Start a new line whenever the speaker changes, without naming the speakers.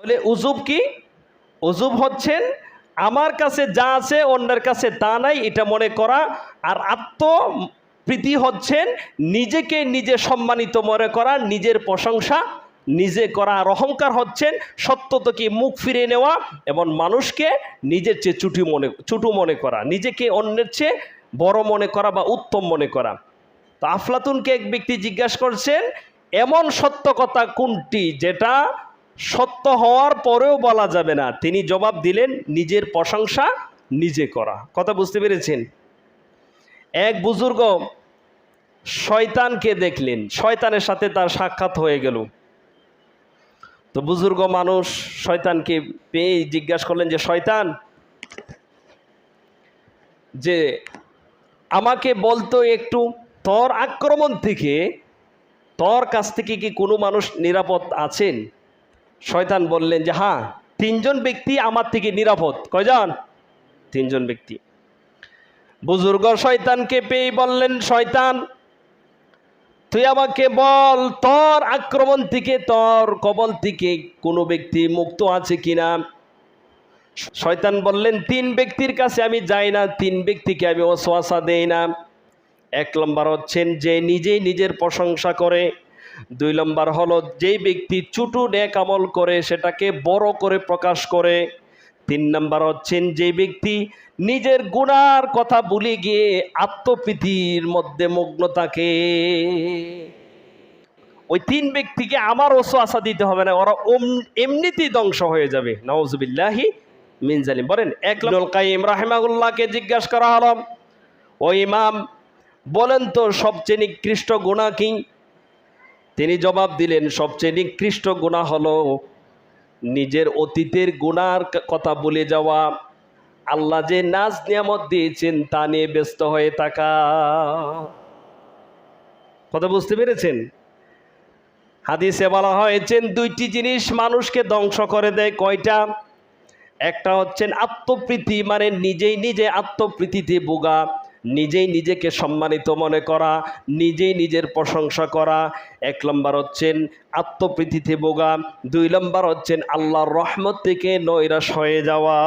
তাহলে উজুব কি? উজুব হচ্ছেন আমার কাছে যা আছে, অন্যের কাছে তা নাই, এটা মনে করা। আর আত্মপ্রীতি হচ্ছেন নিজেকে নিজে সম্মানিত মনে করা, নিজের প্রশংসা নিজে করা। অহংকার হচ্ছেন সত্য থেকে মুখ ফিরে নেওয়া এবং মানুষকে নিজের চেয়ে চুটি মনে, চুটু মনে করা, নিজেকে অন্যের চেয়ে বড় মনে করা বা উত্তম মনে করা। তো আফলাতুনকে এক ব্যক্তি জিজ্ঞাসা করছেন, এমন সত্য কথা কোনটি? যেটা সত্য হওয়ার পরেও বলা যাবে না। তিনি জবাব দিলেন, নিজের প্রশংসা নিজে করা। কথা বুঝতে পেরেছেন? এক বুজুর্গ শয়তানকে দেখলেন। শয়তানের সাথে তার সাক্ষাৎ হয়ে গেল। তো বুজুর্গ মানুষ শয়তানকে পেয়ে জিজ্ঞাসা করলেন যে, শয়তান, যে আমাকে বলতো একটু তর আক্রমণ থেকে, তর কাছ থেকে কি কোনো মানুষ নিরাপদ আছেন? শয়তান বললেন যে হ্যাঁ তিনজন ব্যক্তি আমার থেকে নিরাপদ। কয়জন? তিনজন ব্যক্তি। বুজুর্গ শয়তানকে পেয়ে বললেন, শয়তান, তুই আমাকে বল, তোর আক্রমণ থেকে, তোর কবল থেকে কোনো ব্যক্তি মুক্ত আছে কিনা? শয়তান বললেন, তিন ব্যক্তির কাছে আমি যাই না, তিন ব্যক্তিকে আমি অশ্বাসা দেই না। এক নম্বর হচ্ছেন যে, নিজেই নিজের প্রশংসা করে। দুই নম্বর হলো, যেই ব্যক্তি চুটু নেক আমল করে সেটাকে বড় করে প্রকাশ করে। তিন নম্বর হচ্ছেন যে ব্যক্তি নিজের গুণার কথা ভুলে গিয়ে আত্মপ্রীতির মধ্যে মগ্ন থাকে। ওই তিন ব্যক্তিকে আমার ওসো আশা দিতে হবে না, ওরা এমনিতেই ধ্বংস হয়ে যাবে। নওয়াজবিল্লাহি মিনজালিম বলেন এক কাইম রাহিমাগুল্লাহকে জিজ্ঞাসা করা হলো, ও ইমাম, বলেন তো সবচেয়ে নিকৃষ্ট গুণা কি? তিনি জবাব দিলেন, সবচেয়ে নিকৃষ্ট গুণা হলো নিজের অতীতের গুণার কথা বলে যাওয়া। আল্লাহ যে নাজ নিয়ামত দিয়েছেন, তা নিয়ে ব্যস্ত হয়ে থাকা। কথা বুঝতে পেরেছেন? হাদিসে বলা হয়েছেন দুইটি জিনিস মানুষকে ধ্বংস করে দেয়। কয়টা? একটা হচ্ছেন আত্মপ্রীতি মানে নিজেই নিজে আত্মপ্রীতিতে বোগা নিজেই নিজেকে সম্মানিত মনে করা, নিজেই নিজের প্রশংসা করা। এক নম্বর হচ্ছেন আত্মপ্রীতিতে বোগা দুই নম্বর হচ্ছেন আল্লাহর রহমত থেকে নৈরাশ হয়ে যাওয়া।